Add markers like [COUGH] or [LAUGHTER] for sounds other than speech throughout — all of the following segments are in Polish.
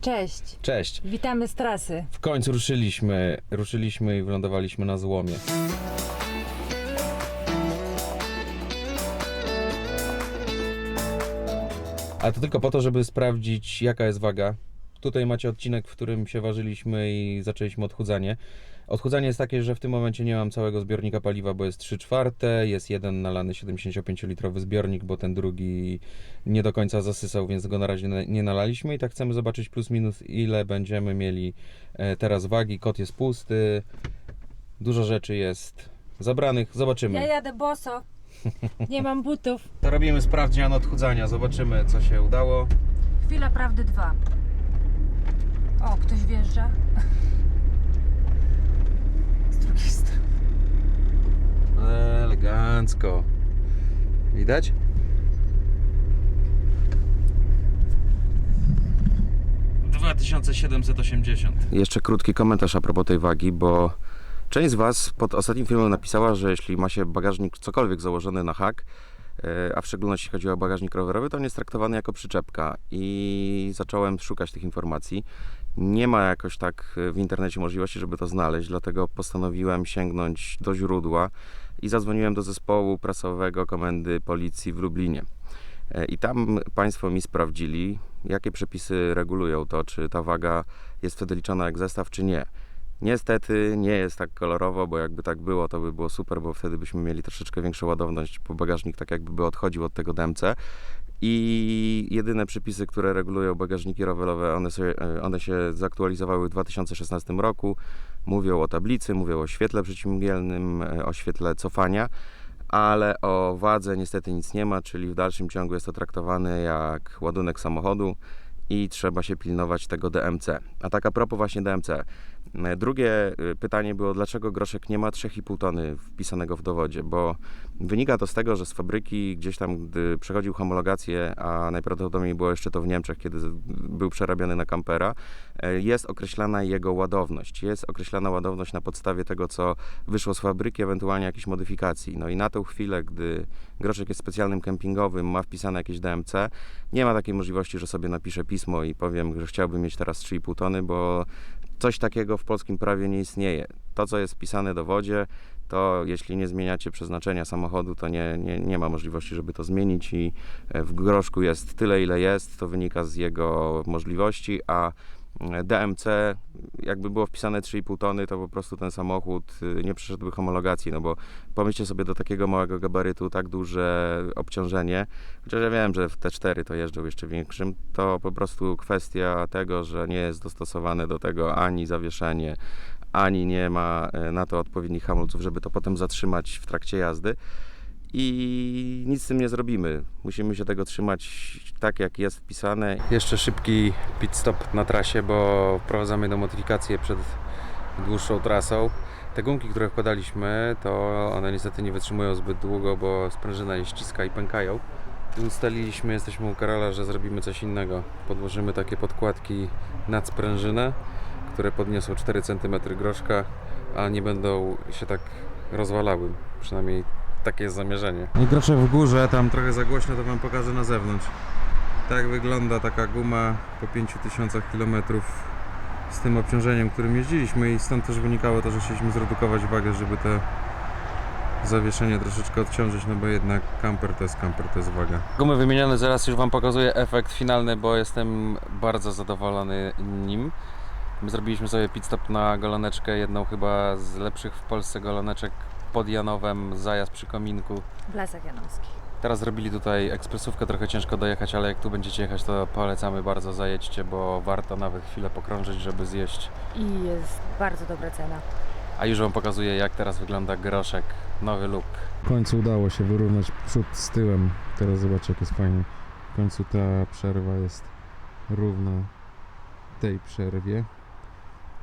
Cześć, Cześć. witamy z trasy. W końcu ruszyliśmy. Ruszyliśmy i wylądowaliśmy na złomie. A to tylko po to, żeby sprawdzić, jaka jest waga. Tutaj macie odcinek, w którym się ważyliśmy i zaczęliśmy odchudzanie. Odchudzanie jest takie, że w tym momencie nie mam całego zbiornika paliwa, bo jest 3 czwarte, jest jeden nalany 75-litrowy zbiornik, bo ten drugi nie do końca zasysał, więc go na razie nie nalaliśmy i tak chcemy zobaczyć plus minus ile będziemy mieli e, teraz wagi. Kot jest pusty, dużo rzeczy jest zabranych, zobaczymy. Ja jadę boso, nie mam butów. To robimy sprawdzian odchudzania, zobaczymy co się udało. Chwila prawdy dwa. O, ktoś wjeżdża. Z drugiej strony. Elegancko. Widać? Dwa tysiące siedemset osiemdziesiąt. Jeszcze krótki komentarz a propos tej wagi, bo część z Was pod ostatnim filmem napisała, że jeśli ma się bagażnik cokolwiek założony na hak, e, a w szczególności chodzi o bagażnik rowerowy, to on jest traktowany jako przyczepka i zacząłem szukać tych informacji. Nie ma jakoś tak e, w internecie możliwości, żeby to znaleźć, dlatego postanowiłem sięgnąć do źródła i zadzwoniłem do zespołu prasowego Komendy Policji w Lublinie. E, I tam Państwo mi sprawdzili, jakie przepisy regulują to, czy ta waga jest wtedy liczona jak zestaw, czy nie. Niestety nie jest tak kolorowo, bo jakby tak było, to by było super, bo wtedy byśmy mieli troszeczkę większą ładowność, bo bagażnik tak jakby by odchodził od tego DMC. I jedyne przepisy, które regulują bagażniki rowerowe, one, e, one się zaktualizowały w 2016 roku. Mówią o tablicy, mówią o świetle przeciwmgielnym, e, o świetle cofania, ale o wadze niestety nic nie ma, czyli w dalszym ciągu jest to traktowane jak ładunek samochodu i trzeba się pilnować tego DMC. A tak a propos właśnie DMC. E, Drugie y, pytanie było, dlaczego groszek nie ma 3,5 tony wpisanego w dowodzie, bo wynika to z tego, że z fabryki gdzieś tam, gdy przechodził homologację, a najprawdopodobniej było jeszcze to w Niemczech, kiedy był przerabiany na kampera, e, jest określana jego ładowność. Jest określana ładowność na podstawie tego, co wyszło z fabryki, ewentualnie jakichś modyfikacji. No i na tę chwilę, gdy groszek jest specjalnym kempingowym, ma wpisane jakieś DMC, nie ma takiej możliwości, że sobie napiszę pismo i powiem, że chciałbym mieć teraz 3,5 tony, bo coś takiego w polskim prawie nie istnieje. To, co jest wpisane do wodzie, to jeśli nie zmieniacie przeznaczenia samochodu, to nie, nie, nie ma możliwości, żeby to zmienić i e, w groszku jest tyle, ile jest, to wynika z jego możliwości, a DMC, jakby było wpisane 3,5 tony, to po prostu ten samochód y, nie przeszedłby homologacji, no bo pomyślcie sobie do takiego małego gabarytu tak duże obciążenie, chociaż ja wiem, że w T4 to jeżdżą jeszcze większym, to po prostu kwestia tego, że nie jest dostosowane do tego ani zawieszenie, ani nie ma e, na to odpowiednich hamulców, żeby to potem zatrzymać w trakcie jazdy. I nic z tym nie zrobimy. Musimy się tego trzymać tak, jak jest wpisane. Jeszcze szybki pit stop na trasie, bo wprowadzamy do modyfikację przed dłuższą trasą. Te gumki, które wkładaliśmy, to one niestety nie wytrzymują zbyt długo, bo sprężyna je ściska i pękają. Ustaliliśmy, jesteśmy u Karola, że zrobimy coś innego. Podłożymy takie podkładki nad sprężynę, które podniosą 4 cm groszka, a nie będą się tak rozwalały. Przynajmniej takie jest zamierzenie. I groszek w górze, tam trochę za głośno, to Wam pokażę na zewnątrz. Tak wygląda taka guma po 5000 km z tym obciążeniem, którym jeździliśmy i stąd też wynikało to, że chcieliśmy zredukować wagę, żeby te zawieszenie troszeczkę odciążyć, no bo jednak camper to jest camper, to jest waga. Gumy wymienione, zaraz już Wam pokazuję efekt finalny, bo jestem bardzo zadowolony nim. My zrobiliśmy sobie pit stop na goloneczkę, jedną chyba z lepszych w Polsce goloneczek pod Janowem, zajazd przy kominku. W Lasach Janowskich. Teraz zrobili tutaj ekspresówkę, trochę ciężko dojechać, ale jak tu będziecie jechać, to polecamy bardzo zajedźcie, bo warto nawet chwilę pokrążyć, żeby zjeść. I jest bardzo dobra cena. A już Wam pokazuję, jak teraz wygląda groszek, nowy look. W końcu udało się wyrównać przód z tyłem. Teraz zobaczcie jak jest fajnie. W końcu ta przerwa jest równa tej przerwie.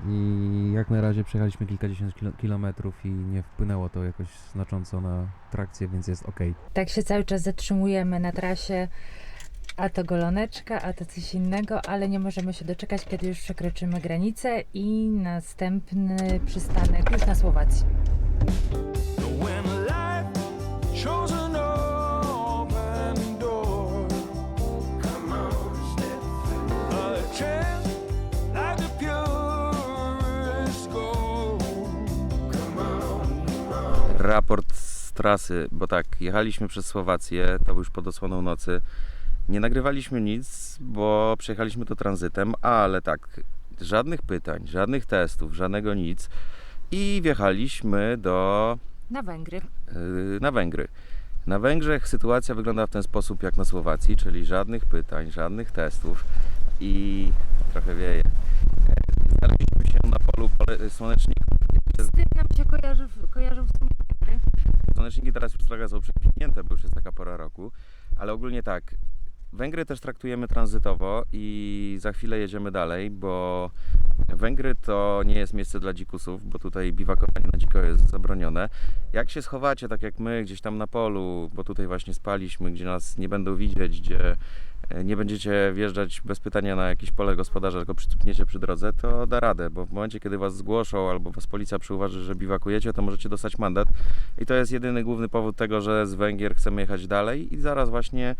I jak na razie przejechaliśmy kilkadziesiąt kilo- kilometrów i nie wpłynęło to jakoś znacząco na trakcję, więc jest ok. Tak się cały czas zatrzymujemy na trasie. A to goloneczka, a to coś innego, ale nie możemy się doczekać, kiedy już przekroczymy granicę i następny przystanek już na Słowacji. Raport z trasy, bo tak, jechaliśmy przez Słowację, to już pod osłoną nocy. Nie nagrywaliśmy nic, bo przejechaliśmy to tranzytem, ale tak, żadnych pytań, żadnych testów, żadnego nic. I wjechaliśmy do Na Węgry. yy, na Węgry. Na Węgrzech sytuacja wygląda w ten sposób jak na Słowacji, czyli żadnych pytań, żadnych testów i trochę wieje. Znaleźliśmy się na polu słoneczników. Z tym nam się kojarzy, kojarzą w sumie. Słoneczniki teraz już trochę są przekwitnięte, bo już jest taka pora roku, ale ogólnie tak. Węgry też traktujemy tranzytowo i za chwilę jedziemy dalej, bo Węgry to nie jest miejsce dla dzikusów, bo tutaj biwakowanie na dziko jest zabronione. Jak się schowacie, tak jak my, gdzieś tam na polu, bo tutaj właśnie spaliśmy, gdzie nas nie będą widzieć, gdzie e, nie będziecie wjeżdżać bez pytania na jakieś pole gospodarza, tylko przycupniecie przy drodze, to da radę, bo w momencie, kiedy was zgłoszą albo was policja przyuważy, że biwakujecie, to możecie dostać mandat. I to jest jedyny główny powód tego, że z Węgier chcemy jechać dalej i zaraz właśnie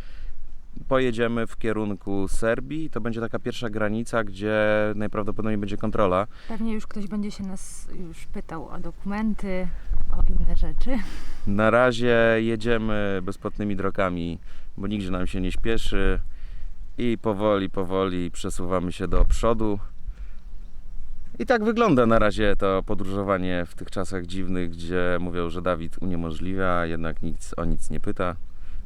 pojedziemy w kierunku Serbii. To będzie taka pierwsza granica, gdzie najprawdopodobniej będzie kontrola. Pewnie już ktoś będzie się nas już pytał o dokumenty, o inne rzeczy. Na razie jedziemy bezpłatnymi drogami, bo nigdzie nam się nie śpieszy i powoli, powoli przesuwamy się do przodu. I tak wygląda na razie to podróżowanie w tych czasach dziwnych, gdzie mówią, że Dawid uniemożliwia, jednak nic o nic nie pyta.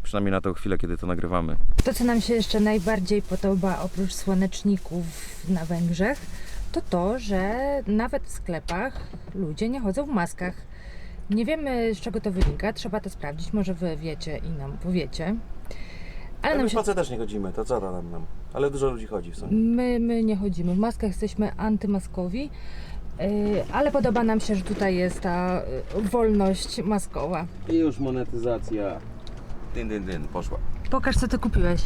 Przynajmniej na tą chwilę, kiedy to nagrywamy. To, co nam się jeszcze najbardziej podoba oprócz słoneczników na Węgrzech, to to, że nawet w sklepach ludzie nie chodzą w maskach. Nie wiemy, z czego to wynika, trzeba to sprawdzić. Może wy wiecie i nam powiecie. Ale nam się, też nie chodzimy, to co to nam? Ale dużo ludzi chodzi w sumie. my, my nie chodzimy w maskach, jesteśmy antymaskowi. Yy, ale podoba nam się, że tutaj jest ta yy, wolność maskowa. I już monetyzacja. Dyn, dyn, dyn, poszła. Pokaż, co ty kupiłeś.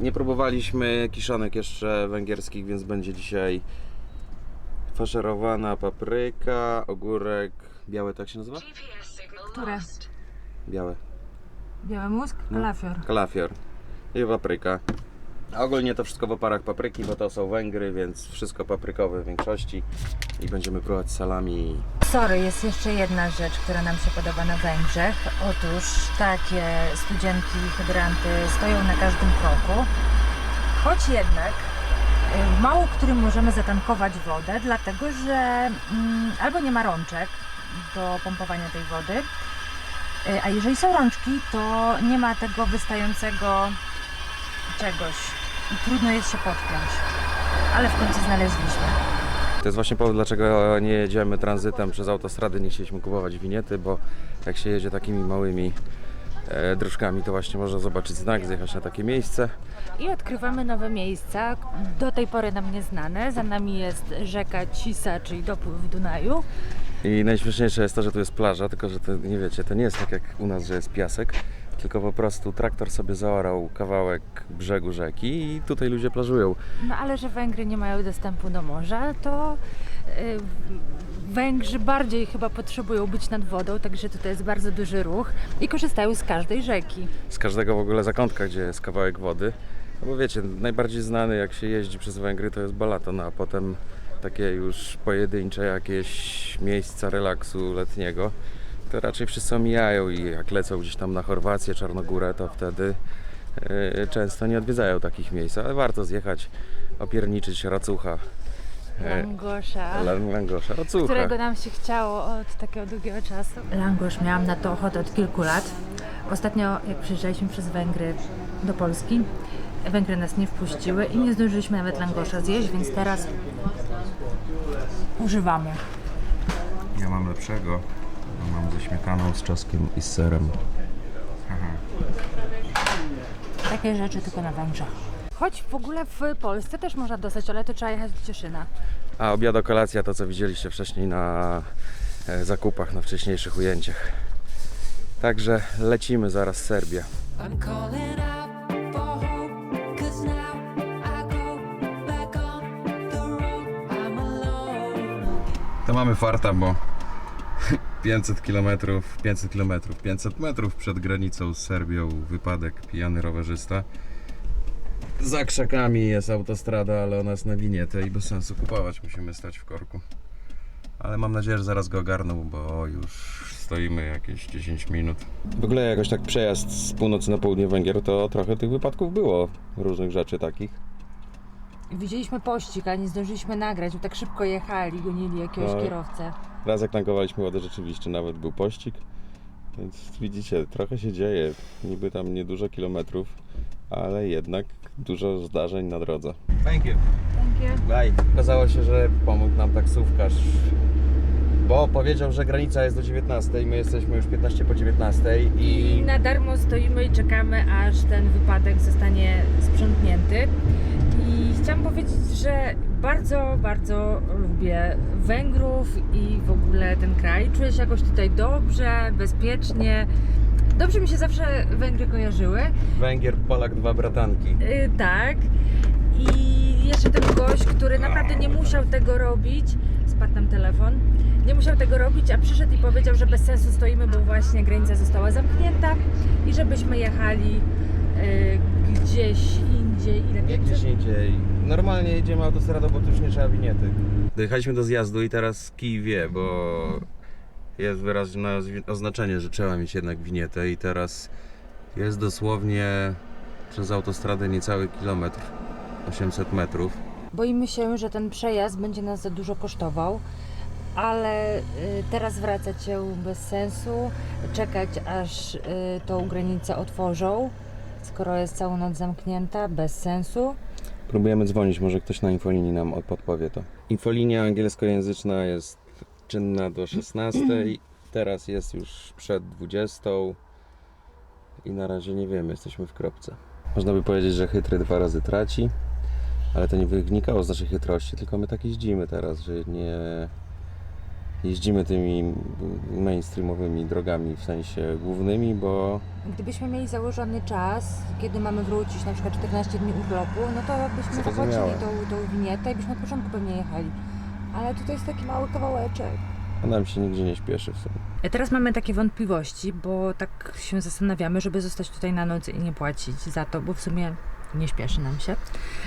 Nie próbowaliśmy kiszonek jeszcze węgierskich, więc będzie dzisiaj faszerowana papryka, ogórek, białe tak się nazywa? Które? Białe. Biały mózg? No. Kalafior. Kalafior i papryka. Ogólnie to wszystko w oparach papryki, bo to są Węgry, więc wszystko paprykowe w większości. I będziemy próbować salami. Sorry, jest jeszcze jedna rzecz, która nam się podoba na Węgrzech. Otóż takie studzienki, hydranty stoją na każdym kroku, choć jednak y, mało którym możemy zatankować wodę, dlatego że mm, albo nie ma rączek do pompowania tej wody, y, a jeżeli są rączki, to nie ma tego wystającego czegoś i trudno jest się podpiąć. Ale w końcu znaleźliśmy. To jest właśnie powód, dlaczego nie jedziemy tranzytem przez autostrady, nie chcieliśmy kupować winiety, bo jak się jedzie takimi małymi e, dróżkami, to właśnie można zobaczyć znak, zjechać na takie miejsce. I odkrywamy nowe miejsca, do tej pory nam nieznane. Za nami jest rzeka Cisa, czyli dopływ Dunaju. I najśmieszniejsze jest to, że tu jest plaża, tylko że to nie wiecie, to nie jest tak jak u nas, że jest piasek, tylko po prostu traktor sobie zaorał kawałek brzegu rzeki i tutaj ludzie plażują. No ale że Węgry nie mają dostępu do morza, to y, Węgrzy bardziej chyba potrzebują być nad wodą, także tutaj jest bardzo duży ruch i korzystają z każdej rzeki. Z każdego w ogóle zakątka, gdzie jest kawałek wody. No bo wiecie, najbardziej znany jak się jeździ przez Węgry to jest Balaton, a potem takie już pojedyncze jakieś miejsca relaksu letniego, to raczej wszyscy omijają i jak lecą gdzieś tam na Chorwację, Czarnogórę, to wtedy yy, często nie odwiedzają takich miejsc, ale warto zjechać, opierniczyć racucha, e, Langosza. Lang- langosza, racucha. którego nam się chciało od takiego długiego czasu. Langosz miałam na to ochotę od kilku lat. Ostatnio, jak przyjeżdżaliśmy przez Węgry do Polski, Węgry nas nie wpuściły i nie zdążyliśmy nawet langosza zjeść, więc teraz używamy. Ja mam lepszego. Mam ze śmietaną, z czosnkiem i z serem. Takie rzeczy tylko na Węgrzech. Choć w ogóle w Polsce też można dostać, ale to trzeba jechać do Cieszyna. A obiado kolacja to co widzieliście wcześniej na e, zakupach, na wcześniejszych ujęciach. Także lecimy zaraz alone. To mamy farta, bo 500 km, 500 km, 500 metrów przed granicą z Serbią wypadek pijany rowerzysta. Za krzakami jest autostrada, ale ona jest na winietę i bez sensu kupować, musimy stać w korku. Ale mam nadzieję, że zaraz go ogarną, bo już stoimy jakieś 10 minut. W ogóle jakoś tak przejazd z północy na południe Węgier, to trochę tych wypadków było, różnych rzeczy takich. Widzieliśmy pościg, ale nie zdążyliśmy nagrać, bo tak szybko jechali, gonili jakiegoś No. kierowcę. Raz jak tankowaliśmy wodę, rzeczywiście nawet był pościg. Więc widzicie, trochę się dzieje. Niby tam niedużo kilometrów, ale jednak dużo zdarzeń na drodze. Thank you. Bye. Okazało się, że pomógł nam taksówkarz, bo powiedział, że granica jest do 19, my jesteśmy już 15 po 19 I i na darmo stoimy i czekamy, aż ten wypadek zostanie sprzątnięty. Chciałam powiedzieć, że bardzo, bardzo lubię Węgrów i w ogóle ten kraj. Czuję się jakoś tutaj dobrze, bezpiecznie. Dobrze mi się zawsze Węgry kojarzyły. Węgier, Polak, dwa bratanki. Yy, tak. I jeszcze ten gość, który naprawdę nie musiał tego robić, spadł nam telefon, nie musiał tego robić, a przyszedł i powiedział, że bez sensu stoimy, bo właśnie granica została zamknięta i żebyśmy jechali yy, gdzieś indziej. Ile Nie gdzieś indziej. Normalnie jedziemy autostradą, bo tu już nie trzeba winiety. Dojechaliśmy do zjazdu i teraz kij wie, bo jest wyraźne oznaczenie, że trzeba mieć jednak winietę i teraz jest dosłownie przez autostradę niecały kilometr, 800 metrów. Boimy się, że ten przejazd będzie nas za dużo kosztował, ale y, teraz wracać się bez sensu, czekać aż y, tą granicę otworzą, skoro jest całą noc zamknięta, bez sensu. Próbujemy dzwonić, może ktoś na infolinii nam od- podpowie to. Infolinia angielskojęzyczna jest czynna do 16, teraz jest już przed 20 i na razie nie wiemy, jesteśmy w kropce. Można by powiedzieć, że chytry dwa razy traci, ale to nie wynikało z naszej chytrości, tylko my tak jeździmy teraz, że nie jeździmy tymi mainstreamowymi drogami, w sensie głównymi, bo Gdybyśmy mieli założony czas, kiedy mamy wrócić, na przykład 14 dni urlopu, no to byśmy zapłacili tą, tą winietę i byśmy od początku pewnie jechali. Ale tutaj jest taki mały kawałeczek. a nam się nigdzie nie śpieszy w sumie. Teraz mamy takie wątpliwości, bo tak się zastanawiamy, żeby zostać tutaj na noc i nie płacić za to, bo w sumie nie śpieszy nam się.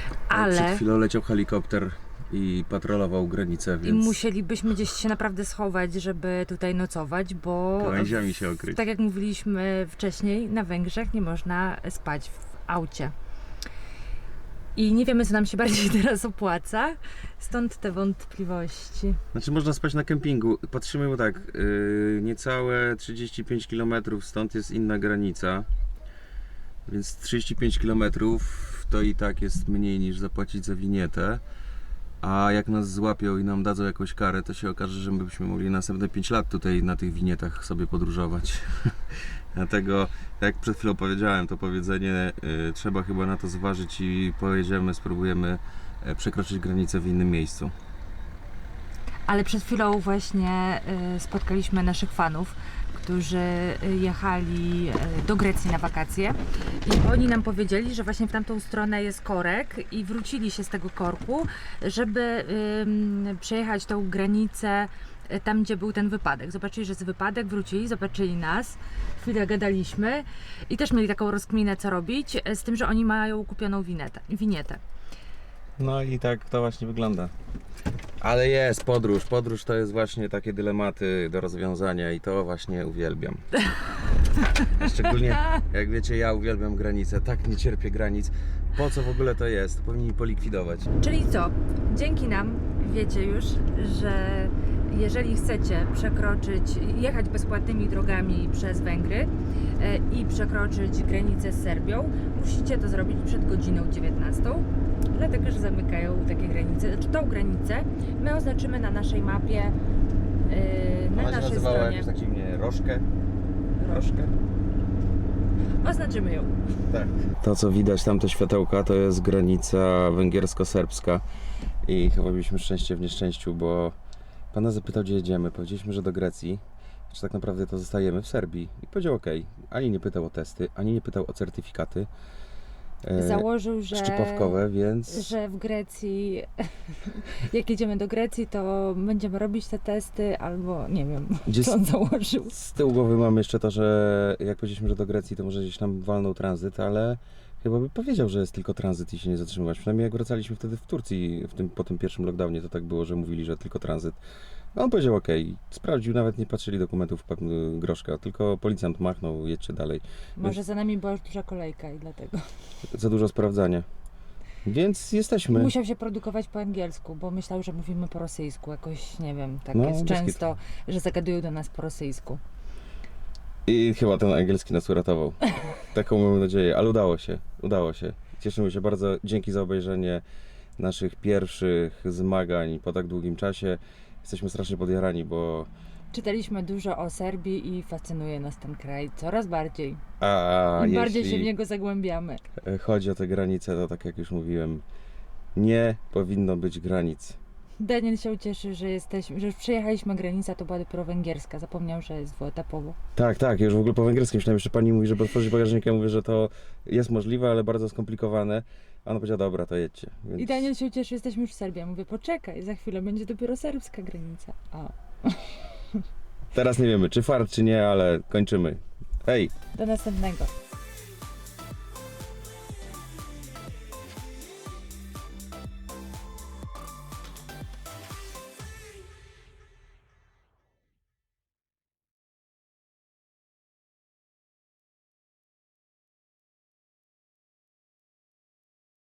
Przed Ale chwilą leciał helikopter i patrolował granicę, i więc musielibyśmy gdzieś się naprawdę schować, żeby tutaj nocować, bo gałęziami się okryć. tak jak mówiliśmy wcześniej, na Węgrzech nie można spać w aucie. I nie wiemy, co nam się bardziej [LAUGHS] teraz opłaca, stąd te wątpliwości. Znaczy można spać na kempingu. Patrzymy, bo tak, yy, niecałe 35 km stąd jest inna granica. Więc 35 km to i tak jest mniej niż zapłacić za winietę. A jak nas złapią i nam dadzą jakąś karę, to się okaże, że my byśmy mogli następne 5 lat tutaj na tych winietach sobie podróżować. [LAUGHS] Dlatego, jak przed chwilą powiedziałem, to powiedzenie yy, trzeba chyba na to zważyć i pojedziemy, spróbujemy e, przekroczyć granicę w innym miejscu. Ale przed chwilą właśnie y, spotkaliśmy naszych fanów, którzy y, jechali y, do Grecji na wakacje i oni nam powiedzieli, że właśnie w tamtą stronę jest korek i wrócili się z tego korku, żeby przejechać tą granicę y, tam, gdzie był ten wypadek. Zobaczyli, że jest wypadek, wrócili, zobaczyli nas, chwilę gadaliśmy i też mieli taką rozkminę, co robić, z tym, że oni mają kupioną winetę, winietę. No i tak to właśnie wygląda. Ale jest podróż. Podróż to jest właśnie takie dylematy do rozwiązania i to właśnie uwielbiam. [LAUGHS] Szczególnie jak wiecie, ja uwielbiam granice, tak nie cierpię granic. Po co w ogóle to jest? Powinni polikwidować. Czyli co? Dzięki nam wiecie już, że jeżeli chcecie przekroczyć, jechać bezpłatnymi drogami przez Węgry e, i przekroczyć granicę z Serbią, musicie to zrobić przed godziną 19, dlatego że zamykają takie granice. Znaczy tą granicę my oznaczymy na naszej mapie, e, na naszej stronie. tak dziwnie Rożkę. Rożkę? Oznaczymy ją. Tak. To co widać, tamte światełka, to jest granica węgiersko-serbska i chyba mieliśmy szczęście w nieszczęściu, bo pan nas zapytał, gdzie jedziemy. Powiedzieliśmy, że do Grecji. Czy tak naprawdę to zostajemy w Serbii? I powiedział ok. Ani nie pytał o testy, ani nie pytał o certyfikaty. e, Założył, że... Szczepawkowe, więc że w Grecji, [LAUGHS] jak jedziemy do Grecji, to będziemy robić te testy, albo nie wiem, Gdzie co on założył. z tyłu głowy mam jeszcze to, że jak powiedzieliśmy, że do Grecji, to może gdzieś nam walnął tranzyt, ale chyba by powiedział, że jest tylko tranzyt i się nie zatrzymywać. Przynajmniej jak wracaliśmy wtedy w Turcji, w tym, po tym pierwszym lockdownie, to tak było, że mówili, że tylko tranzyt. No on powiedział ok, sprawdził, nawet nie patrzyli dokumentów pa- groszka, tylko policjant machnął, jedźcie dalej. Może za nami była już duża kolejka i dlatego. [LAUGHS] Za dużo sprawdzania. Więc jesteśmy. Musiał się produkować po angielsku, bo myślał, że mówimy po rosyjsku. Jakoś, nie wiem, tak No, jest często, że zagadują do nas po rosyjsku. I chyba ten angielski nas uratował. Taką mam nadzieję, ale udało się, udało się. Cieszymy się bardzo. Dzięki za obejrzenie naszych pierwszych zmagań po tak długim czasie. Jesteśmy strasznie podjarani, bo Czytaliśmy dużo o Serbii i fascynuje nas ten kraj coraz bardziej. a, Im jeśli bardziej się w niego zagłębiamy. chodzi o te granice, to tak jak już mówiłem, nie powinno być granic. Daniel się ucieszy, że jesteśmy, że już przejechaliśmy granicę, to była dopiero węgierska. Zapomniał, że jest dwuetapowo. Tak, tak, już w ogóle po węgierskim myślałem, jeszcze pani mówi, żeby otworzyć ja mówię, że to jest możliwe, ale bardzo skomplikowane. A ona powiedziała, dobra, to jedźcie. Więc... I Daniel się ucieszy, że jesteśmy już w Serbii. Ja mówię, poczekaj, za chwilę będzie dopiero serbska granica. A, Teraz nie wiemy, czy fart, czy nie, ale kończymy. Hej! do następnego.